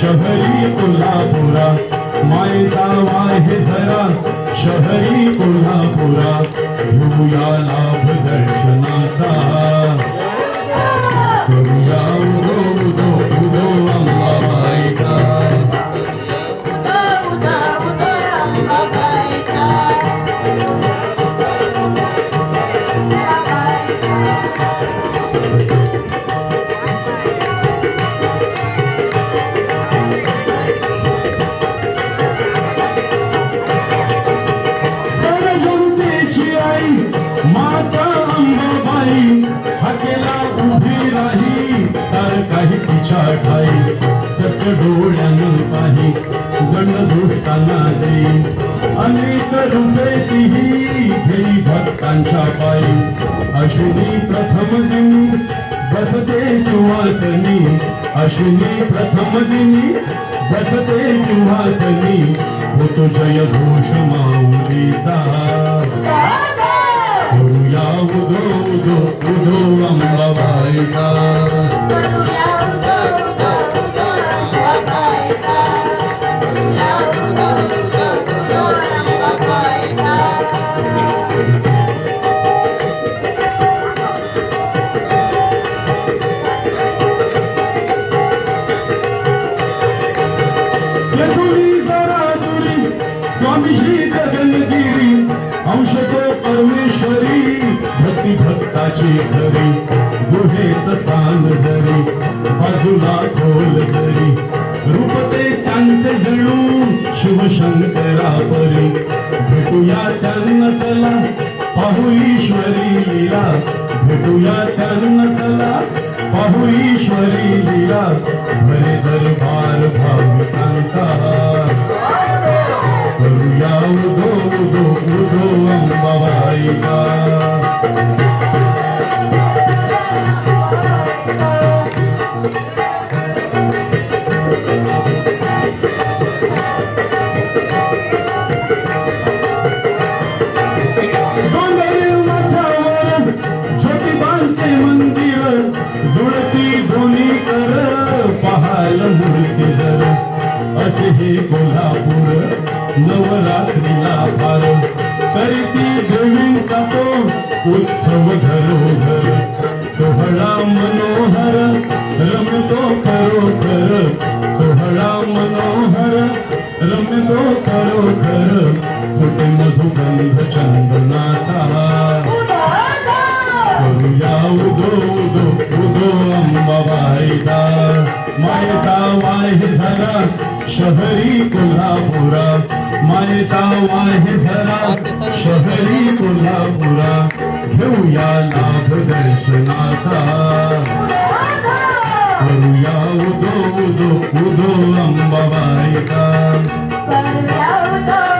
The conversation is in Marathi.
शहरी कोल्हापुरा मायता माहे धरा शहरी कोल्हापुरा भूयाला काही तिच्या ठाई सत्य डोळ्यानं पाही. गणदुष्टांना अनेक रूपे तिही घेई भक्तांच्या पायी. अश्विनी प्रथम दिनी बसते सुवासनी अश्विनी प्रथम दिनी बसते सुवासनी होतो जय घोष माऊलीचा परमेश्वरी भक्ती भक्ताची घरी गुहेत तान धरी बाजूला खोल धरी रूपते चांत जणू शिवशंकरा परी. भेटूया त्यांना चला पाहू ईश्वरी लीला. भेटूया त्यांना चला पाहू ईश्वरी लीला. कोल्हापूर नवरात्रीला फार करीती उद्धव धरोहर तोहरा मनोहर रम दो करो कर तोहरा मनोहर रम दो करो कर फुट चंदनाता। उदो उदो उदो अम्बाईदा मायता वाहे धरा शहरी कोल्हापुरा। मायता वाहे धरा शहरी कोल्हापुरा। घेऊया लाभ दर्शनाचा करूया उदो उदो उदो अंबाबाईचा करूया उदो